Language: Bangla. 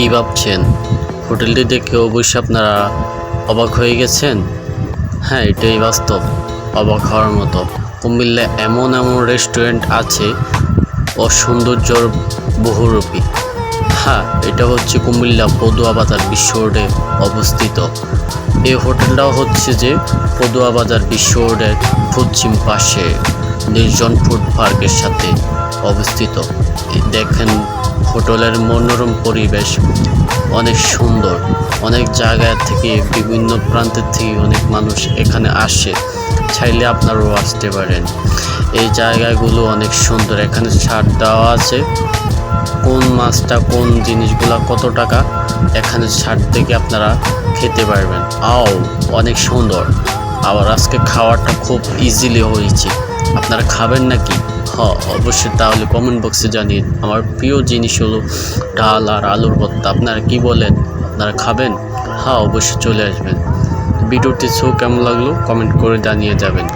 কী ভাবছেন? হোটেলটি দেখে অবশ্যই আপনারা অবাক হয়ে গেছেন। হ্যাঁ এটাই বাস্তব, অবাক হওয়ার মতো। কুমিল্লায় এমন এমন রেস্টুরেন্ট আছে ও সৌন্দর্যর বহুরূপী। হ্যাঁ এটা হচ্ছে কুমিল্লা পদুয়া বাজার বিশ্ব রোডে অবস্থিত। এই হোটেলটাও হচ্ছে যে পদুয়া বাজার বিশ্ব রোডের পশ্চিম পাশে নির্জন ফুড পার্কের সাথে অবস্থিত। দেখেন হোটেলের মনোরম পরিবেশ অনেক সুন্দর, অনেক জায়গা থেকে বিভিন্ন প্রান্তের থেকে অনেক মানুষ এখানে আসে, চাইলে আপনারাও আসতে পারেন। এই জায়গাগুলো অনেক সুন্দর, এখানে ছাড় দেওয়া আছে। কোন মাছটা, কোন জিনিসগুলো কত টাকা, এখানে ছাড় থেকে আপনারা খেতে পারবেন। আও, অনেক সুন্দর। আবার আজকে খাওয়াটা খুব ইজিলি হয়েছে। আপনারা খাবেন নাকি? অবশ্যই তাহলে কমেন্ট বক্সে জানিয়ে আমার প্রিয় জিনিস হলো ডাল আর আলুর ভর্তা। আপনারা কি বলেন? আপনারা খাবেন? হ্যাঁ অবশ্যই চলে আসবেন। ভিডিওটি শো কেমন লাগল? কমেন্ট করে জানিয়ে যাবেন।